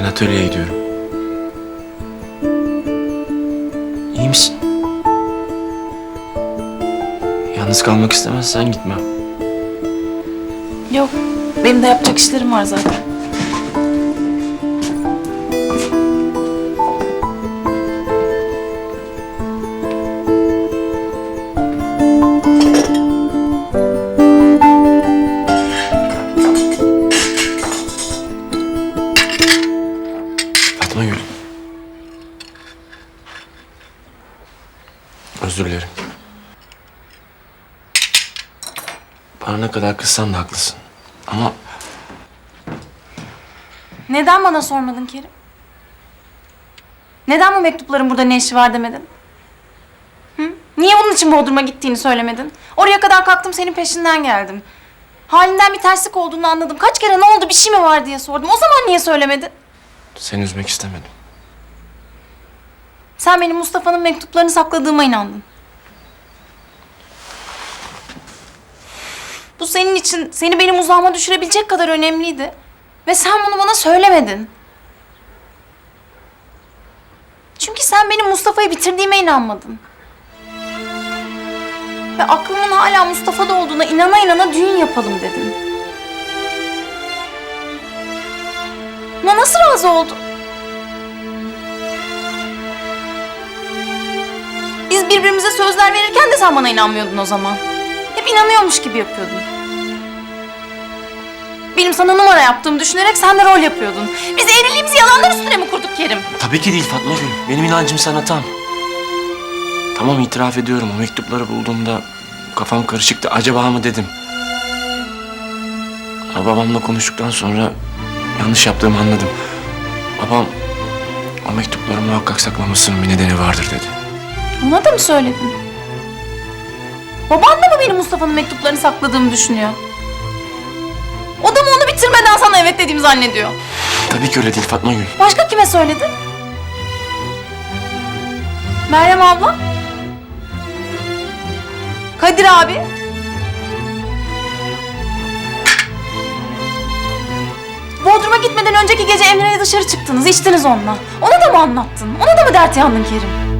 Atölyeye gidiyorum. İyi misin? Yalnız kalmak istemezsen gitmem. Yok. Benim de yapacak işlerim var zaten. Özür dilerim. Bana ne kadar kızsan da haklısın. Ama Neden bana sormadın Kerim? Neden bu mektupların burada ne işi var demedin? Hı? Niye bunun için Bodrum'a gittiğini söylemedin? Oraya kadar kalktım senin peşinden geldim. Halinden bir terslik olduğunu anladım. Kaç kere ne oldu bir şey mi var diye sordum. O zaman niye söylemedin? seni üzmek istemedim. Sen benim Mustafa'nın mektuplarını sakladığıma inandın. Bu senin için seni benim uzağıma düşürebilecek kadar önemliydi. Ve sen bunu bana söylemedin. Çünkü sen benim Mustafa'yı bitirdiğime inanmadın. Ve aklımın hala Mustafa'da olduğuna inana inana düğün yapalım dedin. Buna nasıl razı oldun? Biz birbirimize sözler verirken de sen bana inanmıyordun o zaman. Hep inanıyormuş gibi yapıyordun. Benim sana numara yaptığımı düşünerek sen de rol yapıyordun. Biz evliliğimizi yalanlar üstüne mi kurduk Kerim? Tabii ki değil Fatma Gül. Benim inancım sana tam. Tamam itiraf ediyorum. O mektupları bulduğumda kafam karışıktı. Acaba mı dedim. Ama babamla konuştuktan sonra yanlış yaptığımı anladım. Babam o mektupları muhakkak saklamasının bir nedeni vardır dedi. Ona da mı söyledin? Baban da mı benim Mustafa'nın mektuplarını sakladığımı düşünüyor? O da mı onu bitirmeden sana evet dediğimi zannediyor? Tabii ki öyle değil Fatma Gül. Başka kime söyledin? Meryem abla? Kadir abi? Bodrum'a gitmeden önceki gece Emre'yle dışarı çıktınız, içtiniz onunla. Ona da mı anlattın? Ona da mı dert yandın Kerim?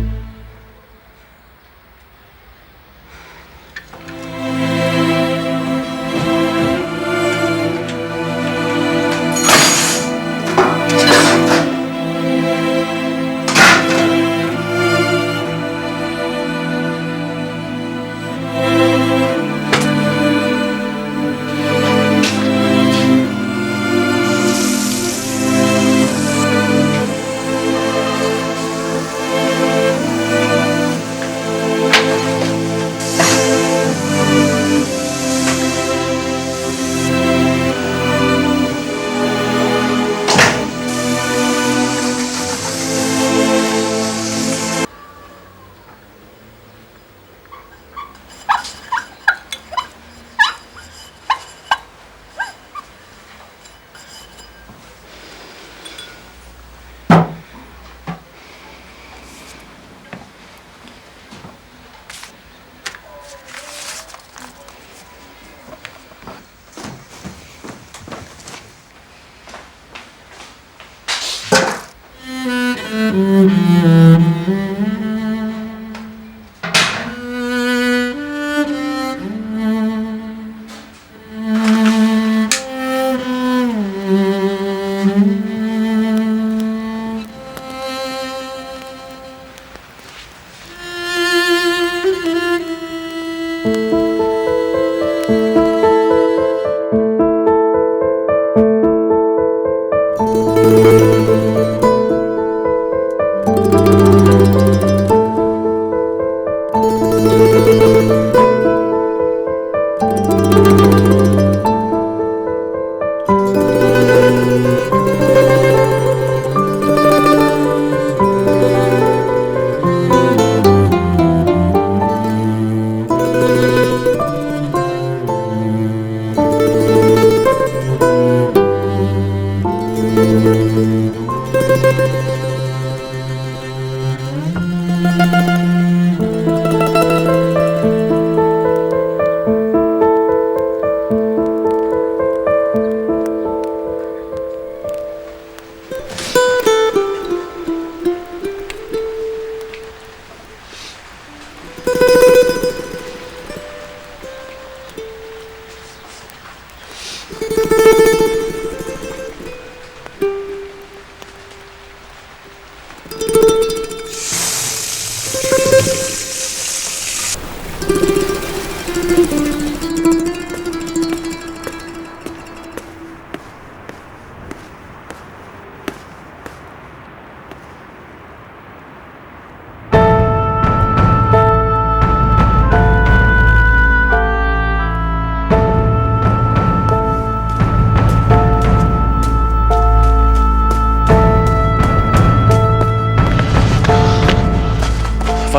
you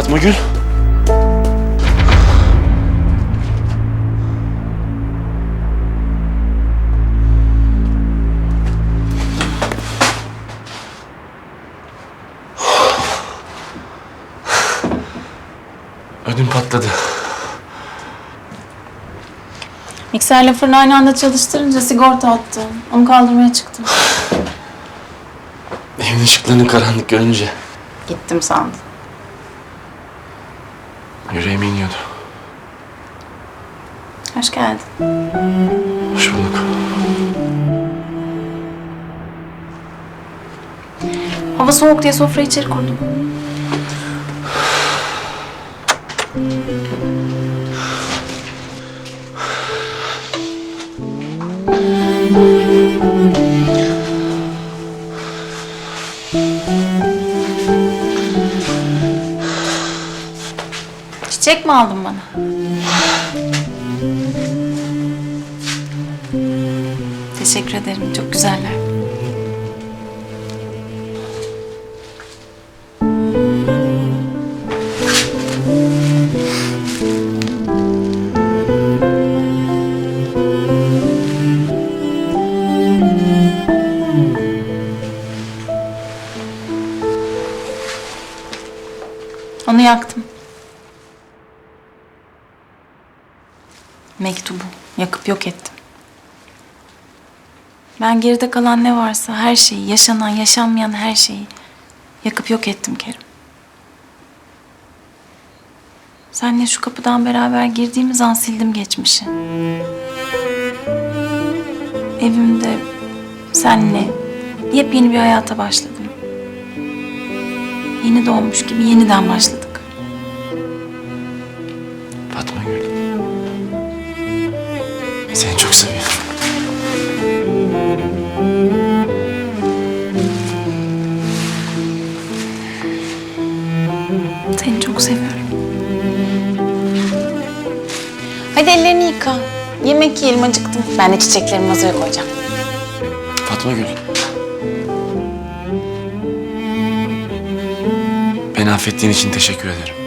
Fatma Gül. Ödüm patladı. Mikserle fırını aynı anda çalıştırınca sigorta attı. Onu kaldırmaya çıktım. Evin ışıklarını karanlık görünce Gittim sandım. Yüreğime iniyordu. Hoş geldin. Hoş bulduk. Hava soğuk diye sofrayı içeri kurdum. Çiçek mi aldın bana? Teşekkür ederim. Çok güzeller. Onu yaktım. Mektubu yakıp yok ettim. Ben geride kalan ne varsa her şeyi, yaşanan, yaşanmayan her şeyi yakıp yok ettim Kerim. Senle şu kapıdan beraber girdiğimiz an sildim geçmişi. Evimde senle yepyeni bir hayata başladım. Yeni doğmuş gibi yeniden başladık. Seni çok seviyorum. Hadi ellerini yıka. Yemek yiyelim acıktım. Ben de çiçeklerimi masaya koyacağım. Fatma Gül. Beni affettiğin için teşekkür ederim.